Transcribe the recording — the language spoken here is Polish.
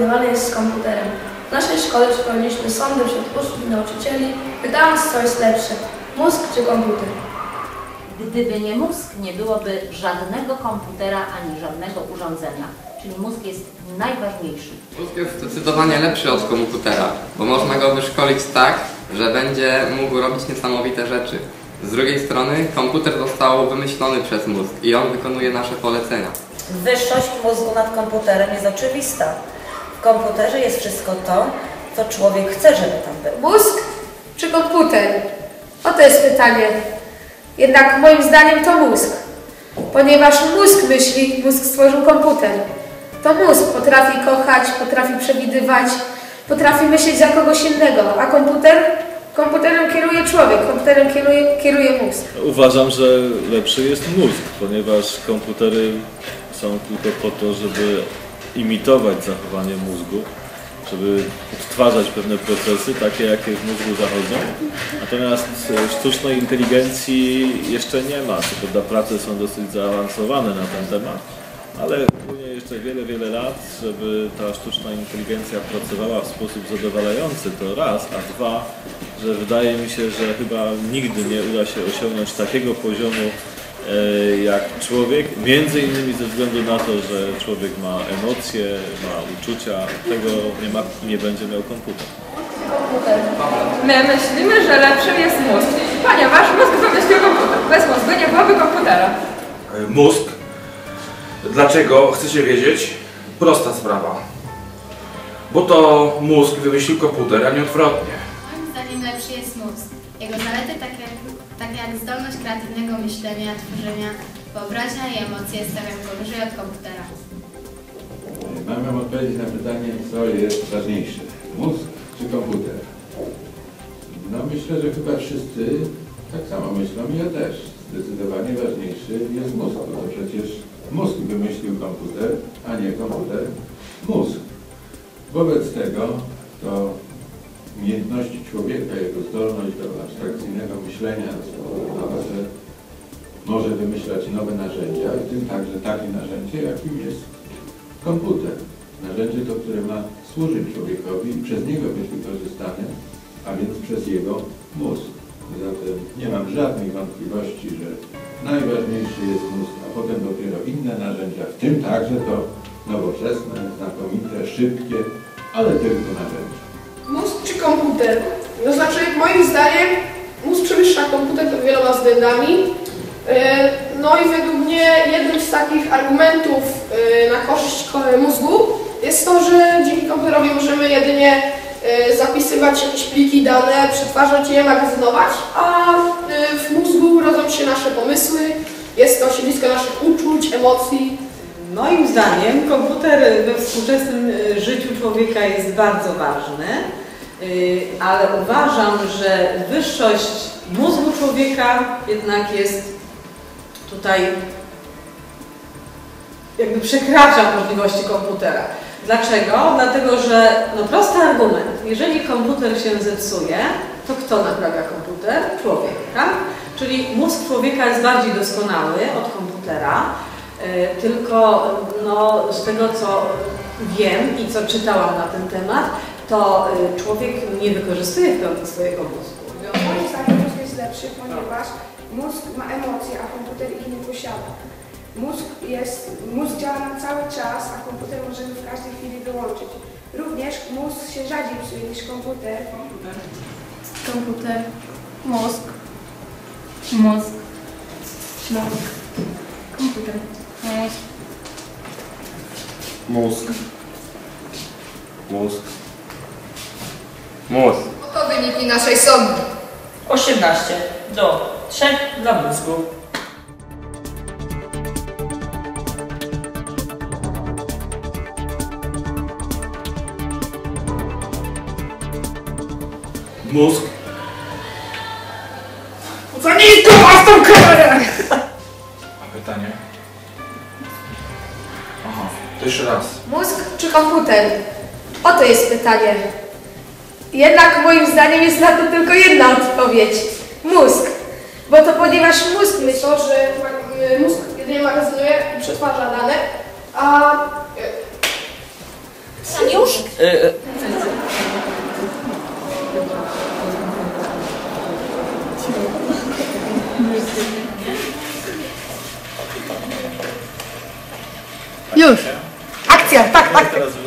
jest z komputerem. W naszej szkole przeprowadziliśmy sądy wśród uczniów i nauczycieli, pytając co jest lepsze, mózg czy komputer. Gdyby nie mózg, nie byłoby żadnego komputera ani żadnego urządzenia. Czyli mózg jest najważniejszy. Mózg jest zdecydowanie lepszy od komputera, bo można go wyszkolić tak, że będzie mógł robić niesamowite rzeczy. Z drugiej strony komputer został wymyślony przez mózg i on wykonuje nasze polecenia. Wyższość mózgu nad komputerem jest oczywista. W komputerze jest wszystko to, co człowiek chce, żeby tam było. Mózg czy komputer? Oto jest pytanie. Jednak moim zdaniem to mózg. Ponieważ mózg myśli, mózg stworzył komputer. To mózg potrafi kochać, potrafi przewidywać, potrafi myśleć za kogoś innego, a komputer? Komputerem kieruje człowiek, komputerem kieruje, kieruje mózg. Uważam, że lepszy jest mózg, ponieważ komputery są tylko po to, żeby imitować zachowanie mózgu, żeby odtwarzać pewne procesy, takie jakie w mózgu zachodzą. Natomiast e, sztucznej inteligencji jeszcze nie ma, prawda prace są dosyć zaawansowane na ten temat, ale płynie jeszcze wiele, wiele lat, żeby ta sztuczna inteligencja pracowała w sposób zadowalający, to raz, a dwa, że wydaje mi się, że chyba nigdy nie uda się osiągnąć takiego poziomu jak człowiek, między innymi ze względu na to, że człowiek ma emocje, ma uczucia, tego nie ma i nie będzie miał komputer. My myślimy, że lepszym jest mózg, ponieważ mózg wymyślił komputer. Bez mózgu nie byłoby komputera. E, Mózg. Dlaczego? Chcecie wiedzieć? Prosta sprawa. Bo to mózg wymyślił komputer, a nie odwrotnie. Moim zdaniem lepszy jest mózg. Jego zalety, tak jak, tak jak zdolność kreatywnego myślenia, tworzenia, wyobraźnia i emocje stawiam go wyżej od komputera. Mam wam odpowiedzieć na pytanie, co jest ważniejsze, mózg czy komputer? No myślę, że chyba wszyscy tak samo myślą ja też. Zdecydowanie ważniejszy jest mózg, bo to przecież mózg wymyślił komputer, a nie komputer mózg. Wobec tego to umiejętności człowieka, jego zdolność do abstrakcyjnego myślenia spowodowała, że może wymyślać nowe narzędzia, w tym także takie narzędzie, jakim jest komputer. Narzędzie to, które ma służyć człowiekowi i przez niego być wykorzystane, a więc przez jego mózg. Zatem nie mam żadnych wątpliwości, że najważniejszy jest mózg, a potem dopiero inne narzędzia, w tym także to nowoczesne, znakomite, szybkie, ale tylko narzędzia. Mózg czy komputer? To znaczy, moim zdaniem, mózg przewyższa komputer pod wieloma względami. Yy, No i według mnie jednym z takich argumentów yy, na korzyść ko- mózgu jest to, że dzięki komputerowi możemy jedynie zapisywać jakieś pliki, dane, przetwarzać je, magazynować, a w mózgu rodzą się nasze pomysły, jest to siedlisko naszych uczuć, emocji. Moim zdaniem komputer we współczesnym y, życiu człowieka jest bardzo ważny, y, ale uważam, że wyższość mózgu człowieka jednak jest tutaj jakby przekracza możliwości komputera. Dlaczego? Dlatego, że no prosty argument, jeżeli komputer się zepsuje, to kto naprawia komputer? Człowiek, tak? Czyli mózg człowieka jest bardziej doskonały od komputera, tylko no, z tego co wiem i co czytałam na ten temat, to y, człowiek nie wykorzystuje w pełni swojego mózgu. Moim zdaniem mózg jest lepszy, ponieważ mózg ma emocje, a komputer ich nie posiada. Mózg, jest, mózg działa na cały czas, a komputer możemy w każdej chwili wyłączyć. Również mózg się rzadziej psuje niż komputer. Komputer, mózg, mózg, mózg, komputer, mózg. Mózg. Mózg. Mózg. Oto wyniki naszej sądy. 18 do 3 dla mózgu. Mózg. Za nisko masz tą kamerę! Aha, to jeszcze raz. Mózg czy komputer? Oto jest pytanie. Jednak moim zdaniem jest na to tylko jedna odpowiedź. Mózg. Bo to ponieważ mózg myśli, To, że y, mózg jedynie magazynuje i przetwarza dane, a y, już? Y, y, Już. Akcja, tak, tak. Teraz